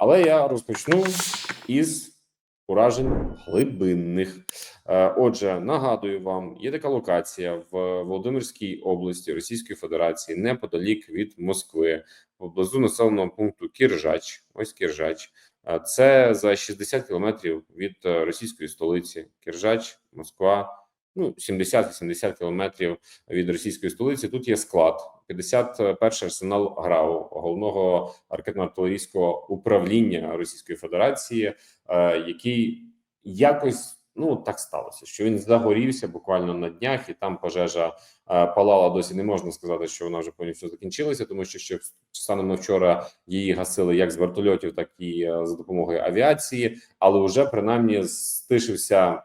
але я розпочну із уражень глибинних. Е, Отже, нагадую вам, є така локація в Володимирській області Російської Федерації неподалік від Москви, поблизу населеного пункту Кіржач. Ось Кіржач. Е, Це за 60 кілометрів від е, російської столиці. Кіржач, Москва. Ну, 70-80 кілометрів від російської столиці. Тут є склад 51-й арсенал ГРАУ, головного ракетно-артилерійського управління Російської Федерації, е, який якось ну так сталося, що він загорівся буквально на днях, і там пожежа е, палала. Досі не можна сказати, що вона вже повністю закінчилася, тому що ще станом на вчора її гасили як з вертольотів, так і е, за допомогою авіації, але вже принаймні стишився.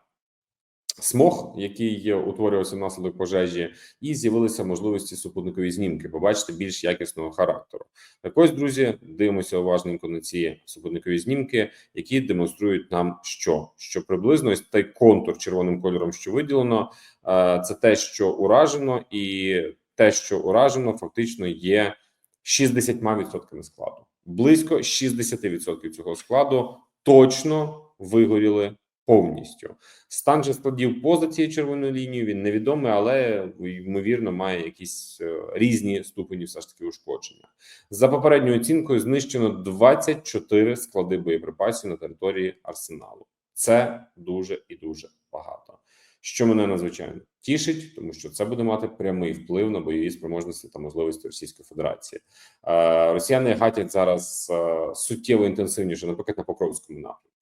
Смог, який утворювався внаслідок пожежі, і з'явилися можливості супутникові знімки, побачити більш якісного характеру. Так ось, друзі, дивимося уважненько на ці супутникові знімки, які демонструють нам, що що приблизно ось той контур червоним кольором, що виділено, е, це те, що уражено, і те, що уражено, фактично є 60% складу. Близько 60% цього складу точно вигоріли повністю. Стан же складів поза цією червоною лінією він невідомий, але ймовірно має якісь е, різні ступені все ж таки ушкодження. За попередньою оцінкою знищено 24 склади боєприпасів на території арсеналу. Це дуже і дуже багато. Що мене надзвичайно тішить, тому що це буде мати прямий вплив на бойові спроможності та можливості Російської Федерації. Е, Росіяни гатять зараз е, суттєво інтенсивніше, наприклад, на Покровському напрямку.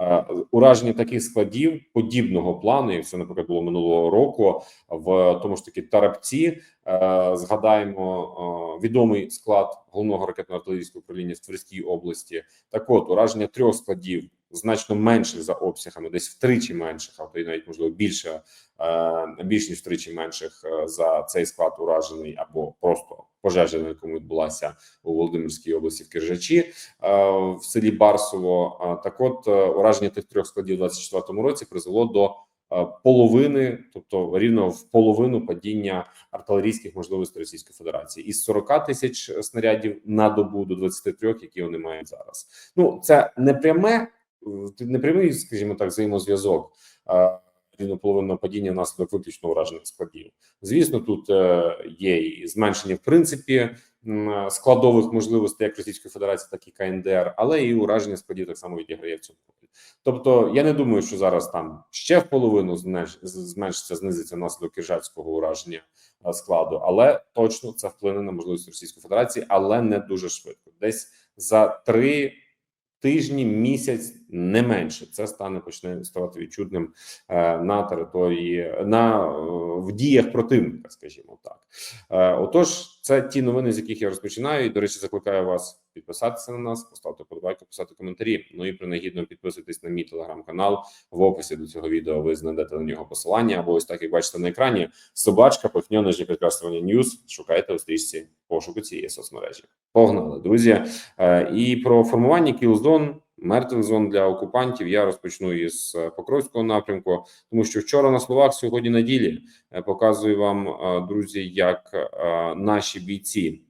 Е, Ураження таких складів подібного плану, як це, наприклад, було минулого року, в тому ж таки Тарапці. Е, Згадаємо е, відомий склад головного ракетно-артилерійського управління в Тверській області. Так, от ураження трьох складів значно менших за обсягами, десь втричі менших, а то й навіть можливо більше більш ніж втричі менших за цей склад уражений або просто пожежа, на якому відбулася у Володимирській області в Киржачі в селі Барсово. Так, от ураження тих трьох складів у 24 році призвело до половини, тобто рівно в половину падіння артилерійських можливостей Російської Федерації із 40 тисяч снарядів на добу до 23, які вони мають зараз. Ну це не пряме, не прямий, скажімо так, взаємозв'язок половинного падіння внаслідок виключно уражених складів. Звісно, тут е, є і зменшення в принципі складових можливостей як Російської Федерації, так і КНДР, але і ураження складів так само відіграє в цьому. Тобто, я не думаю, що зараз там ще в половину зменшиться, знизиться внаслідок киржацького ураження е, складу, але точно це вплине на можливість Російської Федерації, але не дуже швидко. Десь за три тижні, місяць не менше. Це стане почне ставати відчутним е, на території на е, в діях противника, скажімо так. Е, отож, це ті новини, з яких я розпочинаю. І до речі, закликаю вас підписатися на нас, поставити подобайку, писати коментарі. Ну і принагідно підписуйтесь на мій телеграм-канал. В описі до цього відео ви знайдете на нього посилання. Або ось так як бачите на екрані. Собачка пихньо нижнє Ньюс. Шукайте у стрічці пошуку цієї соцмережі. Погнали, друзі. І про формування кілзон мертвих зон для окупантів. Я розпочну із е, Покровського напрямку, тому що вчора на словах сьогодні на ділі е, показую вам, е, друзі, як наші бійці.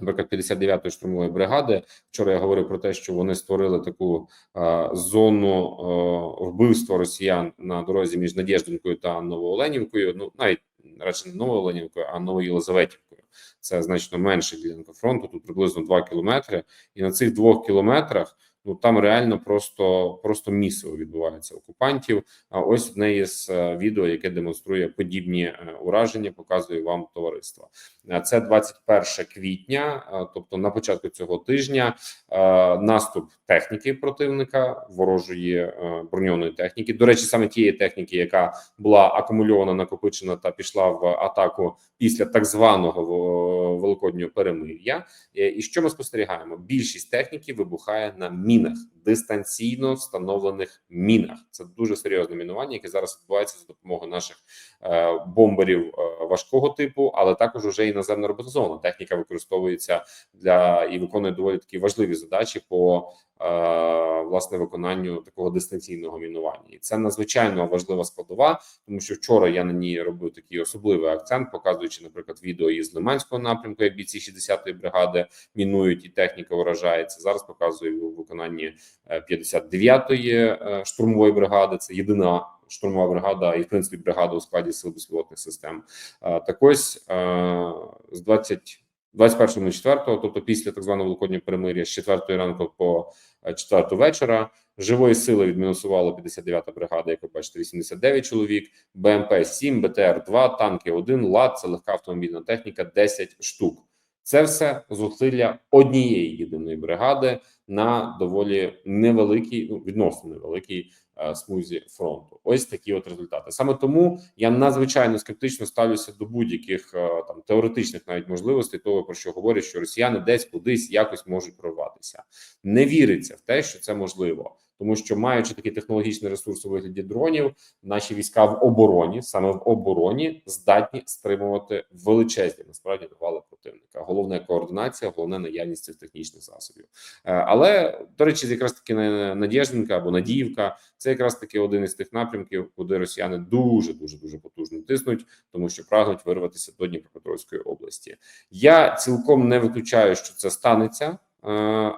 Наприклад, 59-ї штурмової бригади. Вчора я говорив про те, що вони створили таку а, зону а, вбивства росіян на дорозі між Надєждинкою та Новооленівкою. Ну навіть радше не Новооленівкою, а Новоєлизаветівкою. Це значно менше ділянка фронту. Тут приблизно 2 кілометри, і на цих двох кілометрах ну там реально просто просто місиво відбувається окупантів. А ось в неї з е, відео, яке демонструє подібні е, ураження, показує вам товариство. Це 21 квітня, тобто на початку цього тижня, наступ техніки противника ворожої е, броньованої техніки. До речі, саме тієї техніки, яка була акумульована, накопичена та пішла в атаку після так званого великоднього перемир'я. І що ми спостерігаємо? Більшість техніки вибухає на мінах дистанційно встановлених мінах. Це дуже серйозне мінування, яке зараз відбувається за допомогою наших е, бомберів е, важкого типу, але також уже і наземно роботизована техніка використовується для і виконує доволі такі важливі задачі по власне виконанню такого дистанційного мінування. І це надзвичайно важлива складова, тому що вчора я на ній робив такий особливий акцент, показуючи, наприклад, відео із Лиманського напрямку, як бійці 60-ї бригади мінують і техніка вражається. Зараз показую у виконанні е, 59-ї е, штурмової бригади. Це єдина штурмова бригада, і в принципі бригада у складі сил безпілотних систем. Е, Так ось е, з 20 21.04, тобто після так званого великоднього перемир'я з 4 ранку по 4 вечора. Живої сили відмінусувало 59-та бригада, як ви бачите, 89 чоловік, БМП 7, БТР 2, танки 1, ЛАД, це легка автомобільна техніка 10 штук. Це все зусилля однієї єдиної бригади на доволі невеликій, ну відносно невеликій е, смузі фронту. Ось такі от результати. Саме тому я надзвичайно скептично ставлюся до будь-яких е, там теоретичних навіть можливостей, того про що говорять, що росіяни десь кудись якось можуть прорватися. Не віриться в те, що це можливо. Тому що маючи такий технологічний ресурс у вигляді дронів, наші війська в обороні, саме в обороні, здатні стримувати величезні насправді навали противника. Головне координація, головне наявність цих технічних засобів. Е, Але до речі, якраз таки на- Надєждинка або Надіївка, це якраз таки один із тих напрямків, куди росіяни дуже дуже дуже потужно тиснуть, тому що прагнуть вирватися до Дніпропетровської області. Я цілком не виключаю, що це станеться, е,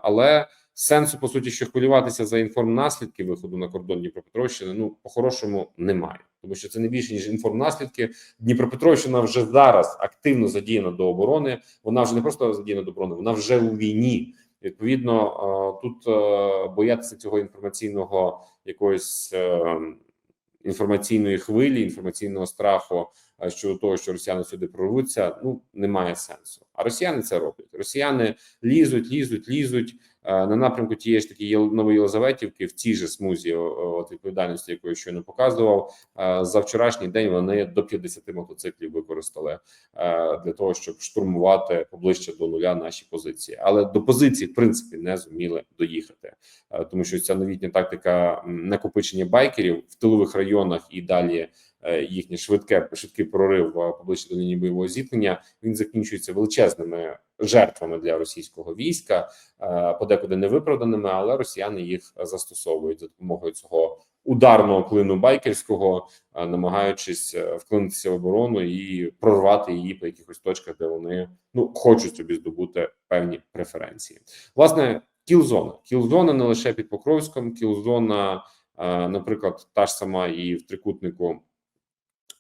але сенсу по суті, що хвилюватися за інформнаслідки виходу на кордон Дніпропетровщини, ну по-хорошому немає, тому що це не більше ніж інформнаслідки. Дніпропетровщина вже зараз активно задіяна до оборони. Вона вже не просто задіяна до оборони, вона вже у війні. Відповідно, тут е, боятися цього інформаційного якоїсь е, інформаційної хвилі, інформаційного страху е, щодо того, що росіяни сюди прорвуться, ну немає сенсу. А росіяни це роблять. Росіяни лізуть, лізуть, лізуть на напрямку тієї ж таки Єл- Новоєлизаветівки в тій же смузі от відповідальності, яку я щойно показував. Е, За вчорашній день вони до 50 мотоциклів використали е, для того, щоб штурмувати поближче до нуля наші позиції, але до позиції в принципі не зуміли доїхати, Е, тому що ця новітня тактика накопичення байкерів в тилових районах і далі. Е, Їхнє швидке швидкий прорив е, поближче до лінії бойового зіткнення він закінчується величезними жертвами для російського війська, е, подекуди невиправданими, але росіяни їх застосовують за допомогою цього ударного клину байкерського, намагаючись вклинитися в оборону і прорвати її по якихось точках, де вони ну хочуть собі здобути певні преференції. Власне, кілзона. Кілзона не лише під Покровськом, кілзона, наприклад, та ж сама і в трикутнику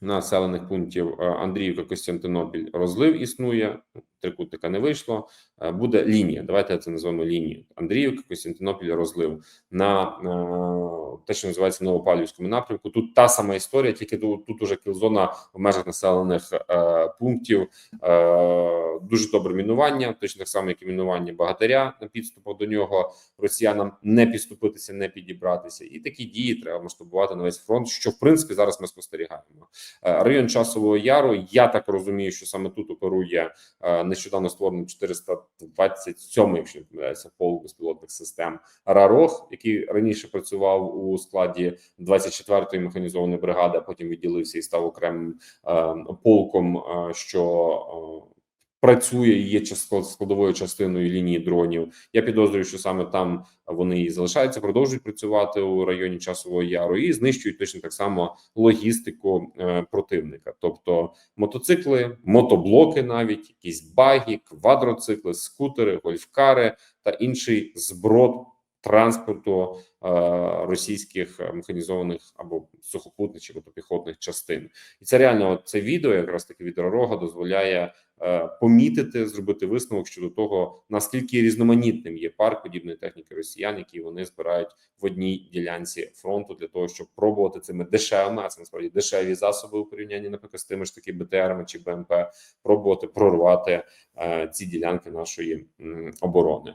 населених пунктів е, Андріївка, Костянтинопіль розлив існує. Трикутника не вийшло. Е, Буде лінія. Давайте це назвемо лінією. Андріївка, Костянтинопіль розлив на е, те, що називається Новопавлівському напрямку. Тут та сама історія, тільки тут, уже кілзона в межах населених пунктів. Дуже добре мінування, точно так само, як і мінування багатиря на підступах до нього. Росіянам не підступитися, не підібратися, і такі дії треба масштабувати на весь фронт. Що в принципі зараз ми спостерігаємо. Е, Район часового яру. Я так розумію, що саме тут оперує е, нещодавно створений 427, якщо не помиляюся, полк безпілотних систем Рарох, який раніше працював у складі 24-ї механізованої бригади, а потім відділився і став окремим е, полком, що працює і є складовою частиною лінії дронів. Я підозрюю, що саме там вони і залишаються, продовжують працювати у районі часового яру і знищують точно так само логістику е, противника, тобто мотоцикли, мотоблоки, навіть якісь баги, квадроцикли, скутери, гольфкари та інший зброд транспорту е, російських е, механізованих або сухопутних чи мотопіхотних частин. І це реально це відео, якраз таки від Ророга, дозволяє помітити, зробити висновок щодо того, наскільки різноманітним є парк подібної техніки росіян, які вони збирають в одній ділянці фронту для того, щоб пробувати цими дешевими, а це насправді дешеві засоби у порівнянні, наприклад, з тими ж таки БТРами чи БМП, пробувати прорвати е, ці ділянки нашої оборони.